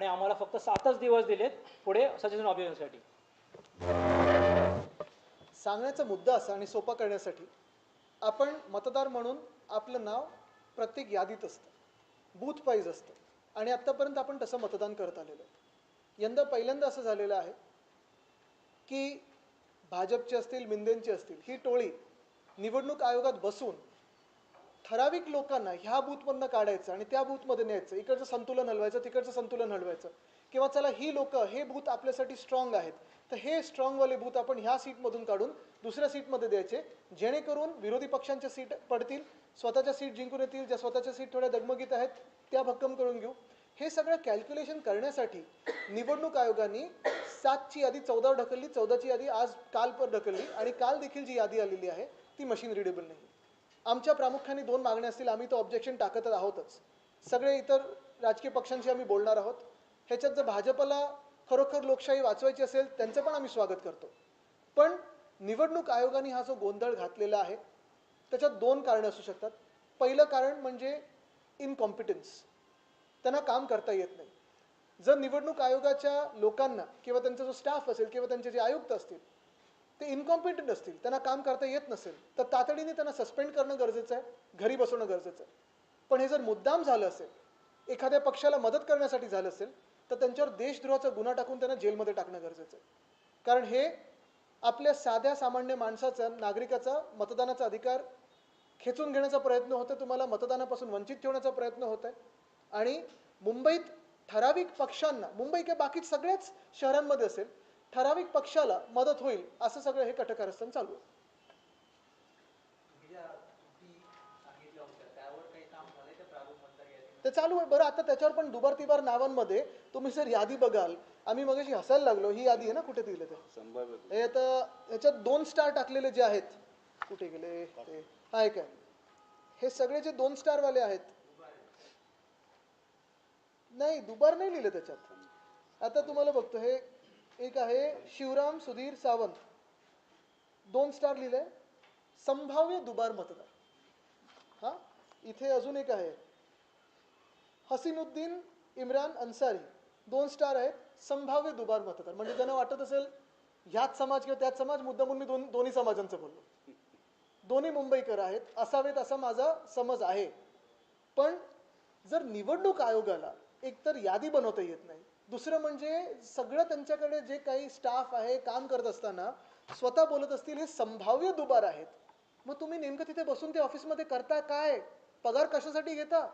आणि आम्हाला फक्त सातच दिवस दिलेत पुढे सजेशन ऑब्झर्वेशनसाठी सांगण्याचा मुद्दा असा आणि सोपा करण्यासाठी आपण मतदार म्हणून आपलं नाव प्रत्येक यादीत असतं बूथ पाईज असतं आणि आत्तापर्यंत आपण तसं मतदान करत आलेलो यंदा पहिल्यांदा असं झालेलं आहे की भाजपचे असतील मिंदेंचे असतील ही टोळी निवडणूक आयोगात बसून ठराविक लोकांना ह्या बूथमधनं काढायचं आणि त्या बूथमध्ये न्यायचं. इकडचं संतुलन हलवायचं तिकडचं संतुलन हलवायचं. किंवा चला ही लोक हे बूथ आपल्यासाठी स्ट्रॉंग आहेत. तर हे स्ट्रॉंगवाले बूथ आपण ह्या सीटमधून काढून दुसऱ्या सीटमध्ये द्यायचे. जेणेकरून विरोधी पक्षांच्या सीट पडतील स्वतःच्या सीट जिंकून येतील ज्या स्वतःच्या सीट थोड्या दगमगीत आहेत त्या भक्कम करून घेऊ. हे सगळं कॅल्क्युलेशन करण्यासाठी निवडणूक आयोगाने सातची यादी चौदावर ढकलली चौदाची यादी आज काल पर ढकलली आणि काल देखील जी यादी आलेली आहे ती मशीन रिडेबल नाही. आमच्या प्रामुख्याने दोन मागण्या असतील आम्ही तो ऑब्जेक्शन टाकत आहोतच. सगळे इतर राजकीय पक्षांशी आम्ही बोलणार आहोत. ह्याच्यात जर भाजपला खरोखर लोकशाही वाचवायची असेल त्यांचं पण आम्ही स्वागत करतो. पण निवडणूक आयोगाने हा जो गोंधळ घातलेला आहे त्याच्यात दोन कारणं असू शकतात. पहिलं कारण म्हणजे इनकॉम्पिटन्स त्यांना काम करता येत नाही. जर निवडणूक आयोगाच्या लोकांना किंवा त्यांचा जो स्टाफ असेल किंवा त्यांचे जे आयुक्त असतील ते इनकॉम्पिटंट असतील त्यांना काम करता येत नसेल तर तातडीने त्यांना सस्पेंड करणं गरजेचं आहे घरी बसवणं गरजेचं आहे. पण हे जर मुद्दाम झालं असेल एखाद्या पक्षाला मदत करण्यासाठी झालं असेल तर त्यांच्यावर देशद्रोहाचा गुन्हा टाकून त्यांना जेलमध्ये टाकणं गरजेचं आहे. कारण हे आपल्या साध्या सामान्य माणसाचा नागरिकाचा मतदानाचा अधिकार खेचून घेण्याचा प्रयत्न होतो तुम्हाला मतदानापासून वंचित ठेवण्याचा प्रयत्न होत आहे आणि मुंबईत ठराविक पक्षांना मुंबई किंवा बाकी सगळ्याच शहरांमध्ये असेल ठराविक पक्षाला मदत होईल असं सगळं हे कटकारस्थान चालू आहे. ते चालू आहे. बरं आता त्याच्यावर पण दुबार तिबार नावांमध्ये तुम्ही जर यादी बघाल. आम्ही मगाशी हसायला लागलो. ही यादी आहे ना कुठे दिलं ते? हे आता ह्याच्यात दोन स्टार टाकलेले जे आहेत. कुठे गेले? ते. हाय काय हे सगळे जे दोन स्टार वाले आहेत. नाही दुबार नाही लिहिलं त्याच्यात. आता तुम्हाला बघतो. हे एक आहे शिवराम सुधीर सावंत. दोन स्टार लिहिलंय. संभाव्य दुबार मतदार. हा? इथे अजून एक आहे. हसीनुद्दीन इम्रान अन्सारी. दोन स्टार आहेत. संभाव्य दुबार मतदार. म्हणजे त्यांना वाटत असेल ह्याच समाज किंवा त्याच समाज मुद्दा म्हणून मी दोन दोन्ही समाजांचं बोललो. दोन्ही मुंबईकर आहेत. असावेत असा माझा समज आहे. पण जर निवडणूक आयोगाला एकतर यादी बनवता येत नाही. दुसरं म्हणजे सगळं त्यांच्याकडे जे काही स्टाफ आहे काम करत असताना स्वतः बोलत असतील हे संभाव्य दुबार आहेत. मग तुम्ही नेमकं तिथे बसून ते ऑफिसमध्ये करता काय? पगार कशासाठी घेता?